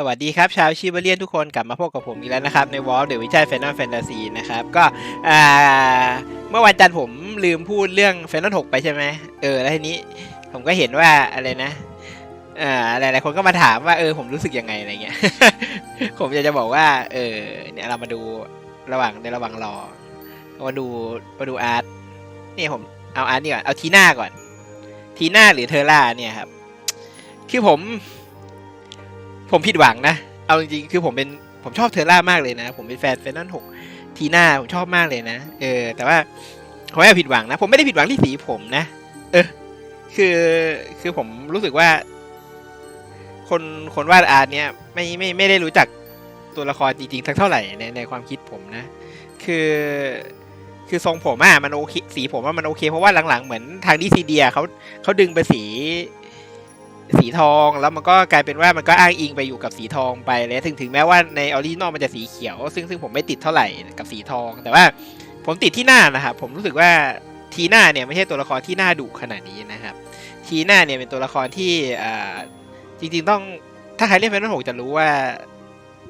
สวัสดีครับชาวชิบเลียนทุกคนกลับมาพบกับผมอีกแล้วนะครับ ในวอลเดอะวิจัยแฟนตาแฟนตาซีนะครับ ก็อ่าเมื่อวันจันทร์ผมลืมพูดเรื่องแฟนตาหกไปใช่ไหมเออ แล้วทีนี้ผมก็เห็นว่าอะไรนะอ่าหลายๆคนก็มาถามว่าเออผมรู้สึกยังไงอะไรเงี้ย ผมอยากจะบอกว่า เออเนี่ยเรามาดูระหว่างในระหว่างรอมาดูมาดูอาร์ตนี่ผมเอาอาร์ตนี่ก่อนเอาทีน่าก่อน ทีน่าหรือเทอร่าเนี่ยครับคือผม ผมผิดหวังนะ เอาจริงๆ คือผมเป็นผมชอบเทอร่ามากเลยนะ ผมเป็นแฟนแฟนนั่นหกทีหน่าผมชอบมากเลยนะ เออ แต่ว่าผมไม่ผิดหวังนะ ผมไม่ได้ผิดหวังที่สีผมนะ เออ คือ คือผมรู้สึกว่า คนคนวาดอาร์ตเนี้ยไม่ไม่ไม่ได้รู้จักตัวละครจริงๆสักเท่าไหร่ในในความคิดผมนะ คือคือทรงผมอะมันโอเคสีผมว่ามันโอเค เพราะว่าหลังๆ เหมือนทางดีซีเดียเขาเขาดึงไปสี สีทองแล้วมันก็กลายเป็นว่ามันก็อ้างอิงไปอยู่กับสีทองไปเลยถึงถึงแม้ว่าในออริจินอลมันจะสีเขียว ซึ่งซึ่งผมไม่ติดเท่าไหร่กับสีทอง แต่ว่าผมติดที่หน้านะครับผมรู้สึกว่าทีหน้าเนี่ยไม่ใช่ตัวละครที่หน่าดุขนาดนี้นะครับ ทีหน้าเนี่ยเป็นตัวละครที่จริงๆต้องถ้าใครเล่นแฟนตาหกจะรู้ว่า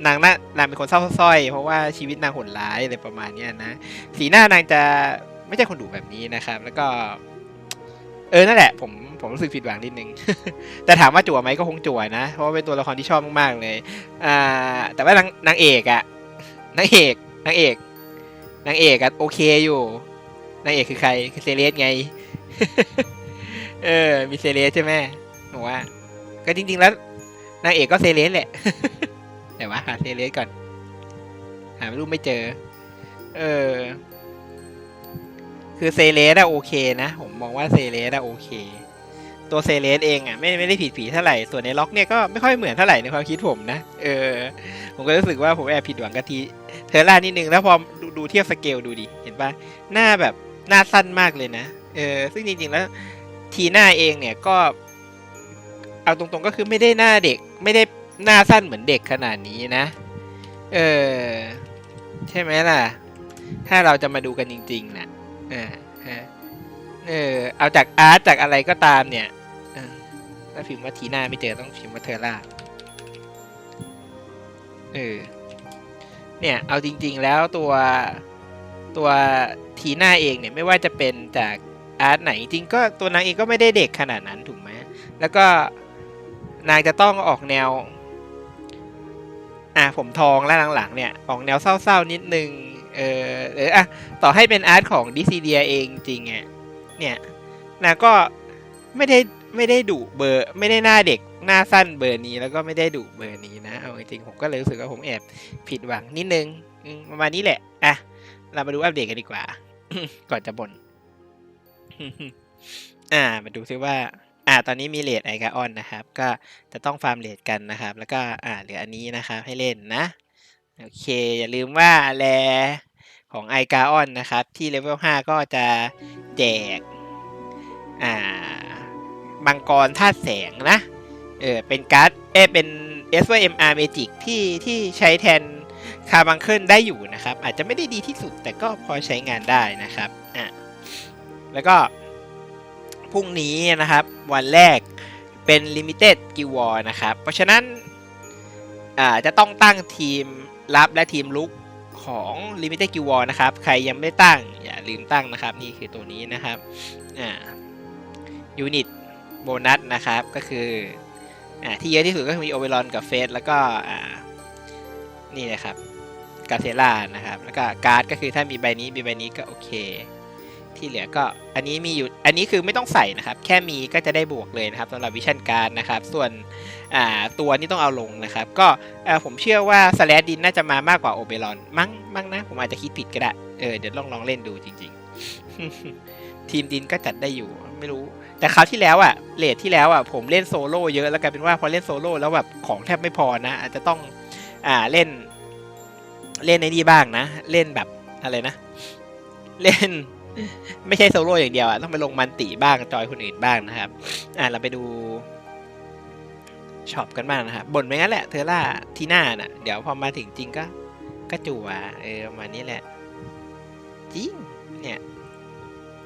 นางน่านางเป็นคนเศร้าส้อย เพราะว่าชีวิตนางโหดร้ายอะไรประมาณนี้นะ สีหน้านางจะไม่ใช่คนดุแบบนี้นะครับ แล้วก็ เออนั่นแหละผมผมรู้สึกผิดหวังนิดนึง แต่ถามว่าจั่วไหมก็คงจั่วนะ เพราะว่าเป็นตัวละครที่ชอบมากๆเลยอ่าแต่ว่านางนางเอกอะนางเอกนางเอกนางเอกอะโอเคอยู่นางเอกคือใครคือเซเลสไง เออ มีเซเลสใช่ไหมบอกว่าก็จริง ๆ แล้วนางเอกก็เซเลสแหละแต่ว่าหาเซเลสก่อน หารูปไม่เจอ เออ คือเซเลสอะโอเคนะผมมองว่าเซเลสอะโอเค ตัวเซเลสเองอะไม่ไม่ได้ผิดผีเท่าไหร่ส่วนในล็อกเนี่ยก็ไม่ค่อยเหมือนเท่าไหร่ในความคิดผมนะเออ ผมก็รู้สึกว่าผมแอบผิดหวังกับทีเทอร่านิดนึงแล้วพอดูดูเทียบสเกลดูดิเห็นปะหน้าแบบหน้าสั้นมากเลยนะเออซึ่งจริงๆแล้วทีหน้าเองเนี่ยก็ เอาตรงๆก็คือไม่ได้หน้าเด็ก ไม่ได้หน้าสั้นเหมือนเด็กขนาดนี้นะ เออใช่ไหมล่ะ ถ้าเราจะมาดูกันจริงๆนะ เออเออเออเอาจากอาร์ตจากอะไรก็ตามเนี่ยถ้าพิมพ์ว่าทีหน้าไม่เจอต้องพิมพ์ว่าเทอร่าเออเนี่ยเอาจริง ๆ แล้วตัวตัวทีหน้าเองเนี่ยไม่ว่าจะเป็นจากอาร์ตไหนจริงก็ตัวนางเองก็ไม่ได้เด็กขนาดนั้นถูกไหมแล้วก็นางจะต้องออกแนว อะผมทองแล้วหลังๆเนี่ย ออกแนวเศร้าๆนิดนึง เออเอออะต่อให้เป็นอาร์ตของดิซีเดียเองจริงอะเนี่ยนางก็ไม่ได้ไม่ได้ดุเบอร์ ไม่ได้หน้าเด็กหน้าสั้นเบอร์นี้แล้วก็ไม่ได้ดุเบอร์นี้นะเอาจริงผมก็เลยรู้สึกว่าผมแอบผิดหวังนิดนึงประมาณนี้แหละอะเรามาดูอัปเดตกันดีกว่า ก่อนจะบ่นอ่า มาดูซิว่า อ่า ตอนนี้มีเลดไอกาออนนะครับ ก็จะต้องฟาร์มเลดกันนะครับ แล้วก็อ่าเหลืออันนี้นะครับให้เล่นนะ โอเค อย่าลืมว่าแลของไอกาออนนะครับ ที่เลเวล5ก็จะแจกอ่ามังกรธาตุแสงนะ เออ เป็นการ์ด เอเป็น s v m r Magic ที่ที่ใช้แทนคาบังเคิลได้อยู่นะครับ อาจจะไม่ได้ดีที่สุดแต่ก็พอใช้งานได้นะครับ อะ แล้วก็ พรุ่งนี้นะครับ วันแรกเป็น Limited g u i l War นะครับ เพราะฉะนั้น อ่า จะต้องตั้งทีม รับและทีมลุกของ Limited g u i l War นะครับ ใครยังไม่ตั้ง อย่าลืมตั้งนะครับ นี่คือตัวนี้นะครับอ่ายูนิตโบนัสนะครับ ก็คืออ่าที่เยอะที่สุดก็มีโอเวอรอนกับเฟสแล้วก็อ่านี่นะครับกาเซล่านะครับ แล้วก็การ์ดก็คือถ้ามีใบนี้มีใบนี้ก็โอเค ที่เหลือก็อันนี้มีอยู่อันนี้คือไม่ต้องใส่นะครับ แค่มีก็จะได้บวกเลยนะครับสำหรับวิชั่นการนะครับ ส่วนตัวนี้ต้องเอาลงนะครับ ก็ผมเชื่อว่าสแลดดินน่าจะมามากกว่าโอเบรอนมั้งมั้งนะ ผมอาจจะคิดผิดก็ได้เออเดี๋ยวลองลองเล่นดูจริง ๆ ทีมดินก็จัดได้อยู่ไม่รู้ แต่คราวที่แล้วอะเลทที่แล้วอะผมเล่นโซโล่เยอะแล้วกลายเป็นว่าพอเล่นโซโล่แล้วแบบของแทบไม่พอนะ อาจจะต้องอ่าเล่น เล่นในนี่บ้างนะ เล่นแบบอะไรนะ เล่น ไม่ใช่โซโล่อย่างเดียวอะต้องไปลงมันติบ้างจอยคนอื่นบ้างนะครับ อ่าเราไปดูช็อปกันบ้างนะครับบ่นไปงั้นแหละเทอร่าทีหน้าน่ะ เดี๋ยวพอมาถึงจริงก็ก็จั่วเออประมาณนี้แหละ จริง เนี่ย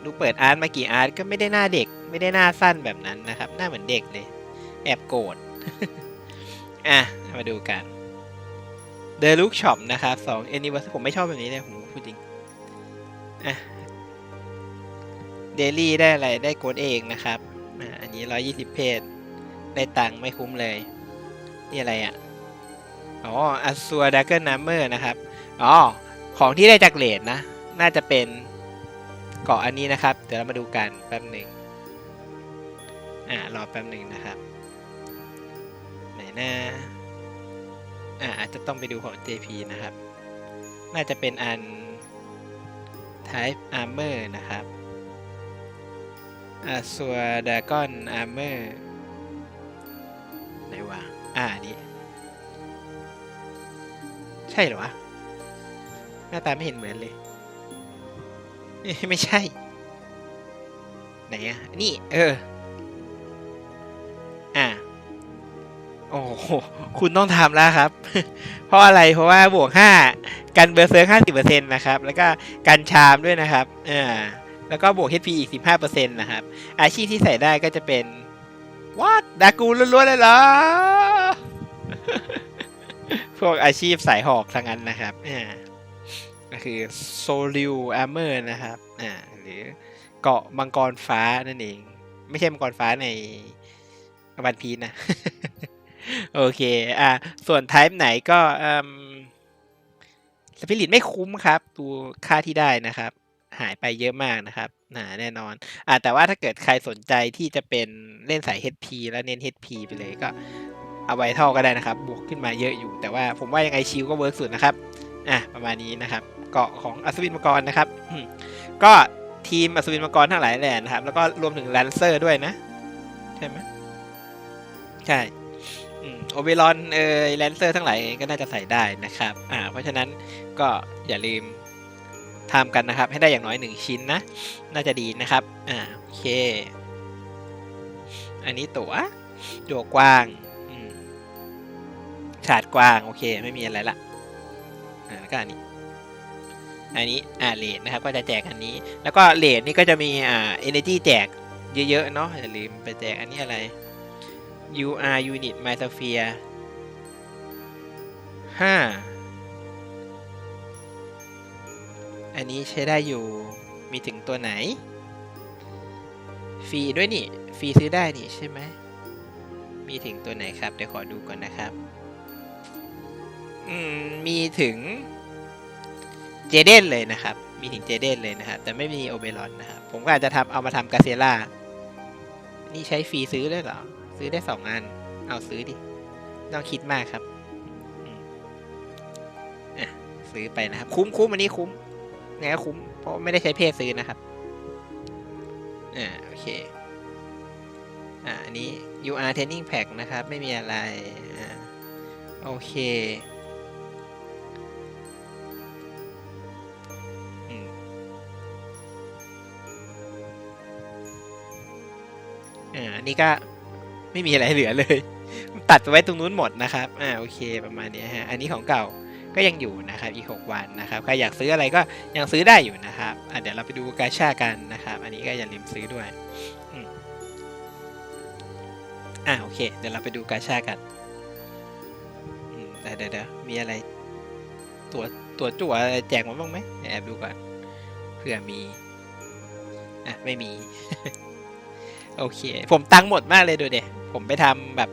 ดูเปิดอาร์ตมากี่อาร์ตก็ไม่ได้หน้าเด็ก ไม่ได้หน้าสั้นแบบนั้นนะครับ หน้าเหมือนเด็กเลย แอบโกรธอะมามาดูกัน The Look Shop นะครับสอง Anniversary ผมไม่ชอบแบบนี้เลยผมพูดจริง อะ Daily ได้อะไรได้โกดเองนะครับ อันนี้ 120 เพจ ได้ตังค์ไม่คุ้มเลย นี่อะไรอะ อ๋อ a z u r e Dagger Number นะครับ อ๋อ ของที่ได้จากเลดนะ น่าจะเป็นเกาะอันนี้นะครับ เดี๋ยวเรามาดูกันแป๊บหนึ่งอ่ารอแป๊บหนึ่งนะครับ ไหนนะอ่าอาจจะต้องไปดูของ JP นะครับ น่าจะเป็นอัน Type Armor นะครับ a z u r e Dragon Armor ไหนวะ อ่านี่ใช่เหรอวะ หน้าตาไม่เห็นเหมือนเลย ไม่ใช่ ไหนอะนี่ เออ อะโอ้โห คุณต้องทำแล้วครับ เพราะอะไร เพราะว่าบวกห้ากันเบอร์เซิร์ห้าสิบเปอร์เซ็นต์นะครับ แล้วก็กันชามด้วยนะครับ อ่า แล้วก็บวก HP อีกสิบห้าเปอร์เซ็นต์นะครับ อาชีพที่ใส่ได้ก็จะเป็นวัดดากูล้วนๆเลยเหรอ พวกอาชีพสายหอกทั้งนั้นนะครับอ่าก็คือโซลิวอาร์เมอร์นะครับอ่าหรือเกาะมังกรฟ้านั่นเอง ไม่ใช่มังกรฟ้าในวันพีนะ โอเค อ่า ส่วนไทป์ไหนก็อืมสปิริตไม่คุ้มครับ ดูค่าที่ได้นะครับ หายไปเยอะมากนะครับนาแน่นอนอ่าแต่ว่าถ้าเกิดใครสนใจที่จะเป็นเล่นสาย HP แล้วเน้น HP ไปเลยก็เอาไวท่าก็ได้นะครับ บวกขึ้นมาเยอะอยู่ แต่ว่าผมว่ายังไงชิลก็เวิร์กสุดนะครับอะประมาณนี้นะครับ เกาะของอัศวินมังกรนะครับก็ทีมอัศวินมังกรทั้งหลายแหล่นะครับ แล้วก็รวมถึงแลนเซอร์ด้วยนะ ใช่ไหมใช่โอเวรอนเอ่ยแลนเซอร์ทั้งหลายก็น่าจะใส่ได้นะครับ อ่า เพราะฉะนั้นก็อย่าลืม ทำกันนะครับ ให้ได้อย่างน้อย 1 ชิ้นนะ น่าจะดีนะครับ อ่าโอเค อันนี้ตัวตัวกว้างฉาดกว้าง โอเค ไม่มีอะไรละอ่าแล้วก็อันนี้อันนี้อ่าเลดนะครับก็จะแจกอันนี้ แล้วก็เลดนี่ก็จะมีอ่าเอเนจีแจกเยอะๆเนาะอย่าลืมไปแจกอันนี้อะไร UR unit my sphere 5 อันนี้ใช้ได้อยู่มีถึงตัวไหน ฟรีด้วยนี่ ฟรีซื้อได้นี่ใช่ไหม มีถึงตัวไหนครับ เดี๋ยวขอดูก่อนนะครับ อืม มีถึงเจเดนเลยนะครับ มีถึงเจเดนเลยนะครับ แต่ไม่มีโอเบรอนนะครับ ผมก็อาจจะทำเอามาทำกาเซล่า นี่ใช้ฟรีซื้อได้เหรอ ซื้อได้สองอัน เอาซื้อดิต้องคิดมากครับอะซื้อไปนะครับ คุ้มคุ้มอันนี้คุ้ม ไงก็คุ้ม เพราะไม่ได้ใช้เพศซื้อนะครับ อ่า โอเค อ่า อันนี้ UR Training Pack นะครับ ไม่มีอะไร อ่า โอเคอ่าอันนี้ก็ไม่มีอะไรเหลือเลย ตัดไปไว้ตรงนู้นหมดนะครับ อ่า โอเค ประมาณนี้ฮะ อันนี้ของเก่า ก็ยังอยู่นะครับอีก 6 วันนะครับใครอยากซื้ออะไรก็ยังซื้อได้อยู่นะครับเดี๋ยวเราไปดูกาชากันนะครับ อันนี้ก็อย่าลืมซื้อด้วยอ่าโอเค เดี๋ยวเราไปดูกาชากันเดี๋ยวเดี๋ยวมีอะไร ตัวตัวจั่วแจกมาบ้างไหมแอบดูก่อนเผื่อมีอะไม่มี โอเค ผมตังค์หมดมากเลยดูเดผมไปทำแบบ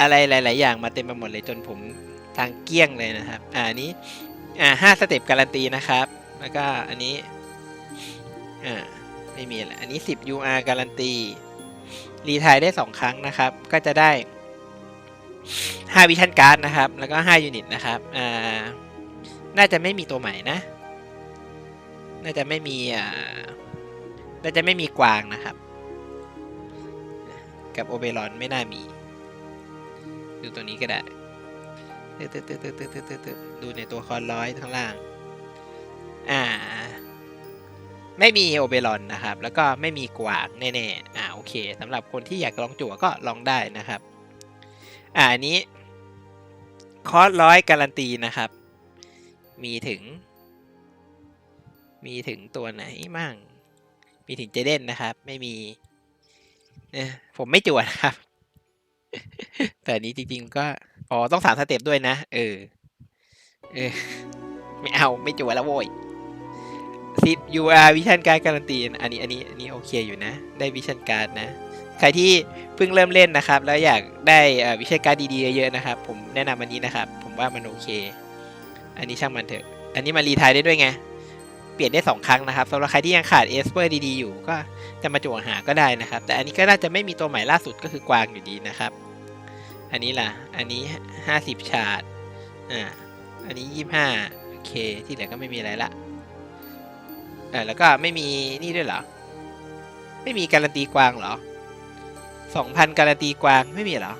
อะไรหลาย ๆ อย่างมาเต็มไปหมดเลยจนผม ทางเกลี้ยงเลยนะครับ อ่าอันนี้ อ่าห้าสเต็ปการันตีนะครับ แล้วก็อันนี้ อ่า ไม่มีอะอันนี้สิบ UR การันตี รีทายได้สองครั้งนะครับ ก็จะได้ห้าวิชั่นการ์ดนะครับ แล้วก็ห้ายูนิตนะครับ อ่า น่าจะไม่มีตัวใหม่นะ น่าจะไม่มี อ่า น่าจะไม่มีกวางนะครับ กับโอเบรอนไม่น่ามี ดูตัวนี้ก็ได้ ตึ๊ดตึ๊ดตึ๊ดตึ๊ดตึ๊ดตึ๊ดตึ๊ดดูในตัวคอนร้อยข้างล่าง อ่า ไม่มีโอเบรอนนะครับ แล้วก็ไม่มีกวางแน่ๆ อ่าโอเคสำหรับคนที่อยากลองจั่วก็ลองได้นะครับ อ่าอันนี้ คอร์สร้อยการันตีนะครับ มีถึง มีถึงตัวไหนมั่ง มีถึงเจเดนนะครับ ไม่มีเอ้ยผมไม่จั่วดครับ แต่อันนี้จริงๆก็ อ๋อ ต้องสามสเต็ปด้วยนะ เออ เออ ไม่เอาไม่จั่วแล้วโว้ยซิป UR วิชันการการันตีอันนี้อันนี้อันนี้โอเคอยู่นะ ได้วิชันการ์ดนะ ใครที่เพิ่งเริ่มเล่นนะครับ แล้วอยากได้วิชันการ์ดดีๆเยอะๆนะครับ ผมแนะนำอันนี้นะครับ ผมว่ามันโอเค อันนี้ช่างมันเถอะ อันนี้มันรีไทายได้ด้วยไง เปลี่ยนได้สองครั้งนะครับสำหรับใครที่ยังขาดเอสเปอร์ดีๆอยู่ก็จะมาจั่วหาก็ได้นะครับ แต่อันนี้ก็น่าจะไม่มีตัวใหม่ล่าสุดก็คือกวางอยู่ดีนะครับ อันนี้ล่ะ อันนี้ห้าสิบชาร์ดอ่า อันนี้ยี่ห้าโอเค ที่เหลือก็ไม่มีอะไรละเออแล้วก็ไม่มีนี่ด้วยเหรอ ไม่มีการันตีกวางเหรอสองพันการันตีกวางไม่มีเหรอ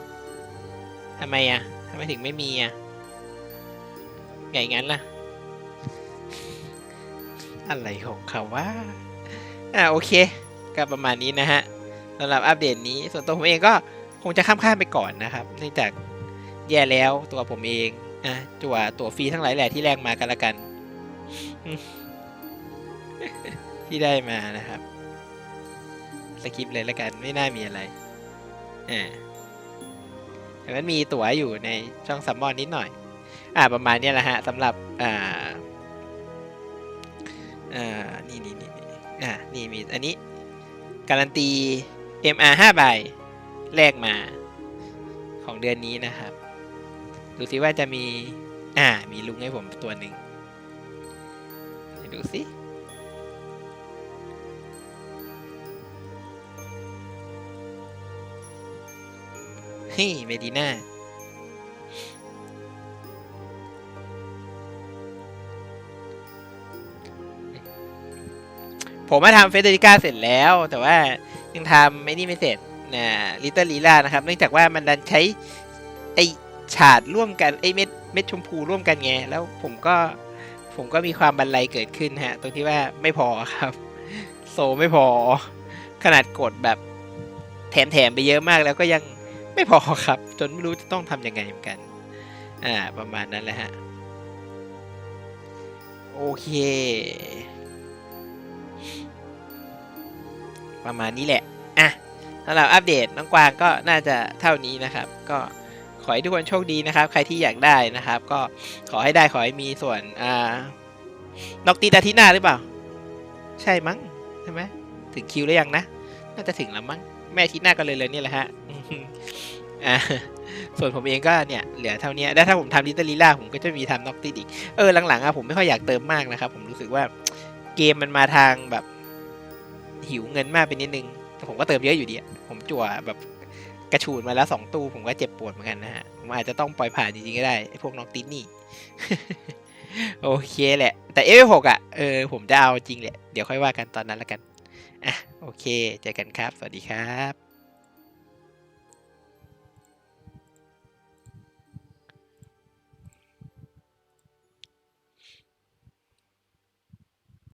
ทำไมอะทำไมถึงไม่มีอะไงงั้นล่ะ อะไรของเขาว่า อ่าโอเค ก็ประมาณนี้นะฮะสำหรับอัปเดตนี้ ส่วนตัวผมเองก็ คงจะข้ามข้ามไปก่อนนะครับเนื่องจากแย่แล้วตัวผมเองอะจั่วตัวฟรีทั้งหลายแหละที่แรงมากันละกัน ที่ได้มานะครับสกิปเลยละกันไม่น่ามีอะไรอ่าแต่มันมีตั๋วอยู่ในช่องซัมมอนนิดหน่อย อ่าประมาณนี้แหละฮะสำหรับอ่าอ่านี่นี่นี่นี่อ่านี่มีอันนี้การันตี MR 5ใบ แลกมาของเดือนนี้นะครับ ดูสิว่าจะมี อ่า มีลุงให้ผมตัวหนึ่งดูสิเฮ้ยเมดิน่าผมมาทำเฟเดริก้าเสร็จแล้ว แต่ว่ายังทำไอ้นี่ไม่เสร็จ นะลิตเติ้ลลีลานะครับ เนื่องจากว่ามันดันใช้ไอฉาดร่วมกันไอเม็ดเม็ดชมพูร่วมกันไง แล้วผมก็ผมก็มีความบันไลเกิดขึ้นฮะ ตรงที่ว่าไม่พอครับ โซไม่พอ ขนาดกดแบบแถมๆไปเยอะมากแล้วก็ยังไม่พอครับ จนไม่รู้จะต้องทำยังไงเหมือนกัน อ่า ประมาณนั้นแหละฮะ โอเค ประมาณนี้แหละ อะ สำหรับอัปเดตน้องกวางก็น่าจะเท่านี้นะครับ ก็ขอให้ทุกคนโชคดีนะครับ ใครที่อยากได้นะครับ ก็ขอให้ได้ขอให้มีส่วนอ่านอกตีดาทิตย์หน้าหรือเปล่า ใช่มั้งใช่ไหมถึงคิวแล้วยังนะ น่าจะถึงแล้วมั้งแม่ทิตย์หน้าก็เลยเลยนี่แหละฮะอ่าส่วนผมเองก็เนี่ยเหลือเท่านี้แล้วถ้าผมทำลิตเติ้ลลีล่าผมก็จะมีทำน็อกติดอีก เออหลังๆอะผมไม่ค่อยอยากเติมมากนะครับ ผมรู้สึกว่าเกมมันมาทางแบบหิวเงินมากไปนิดนึง ผมก็เติมเยอะอยู่ดีผมจั่วแบบกระชูดมาแล้วสองตู้ผมก็เจ็บปวดเหมือนกันนะฮะผมอาจจะต้องปล่อยผ่านจริงๆก็ได้ไอ้พวกน้องติ๊นี่ โอเคแหละ แต่เอฟหกอะเออผมจะเอาจริงแหละ เดี๋ยวค่อยว่ากันตอนนั้นละกันอะโอเคเจอกันครับ สวัสดีครับ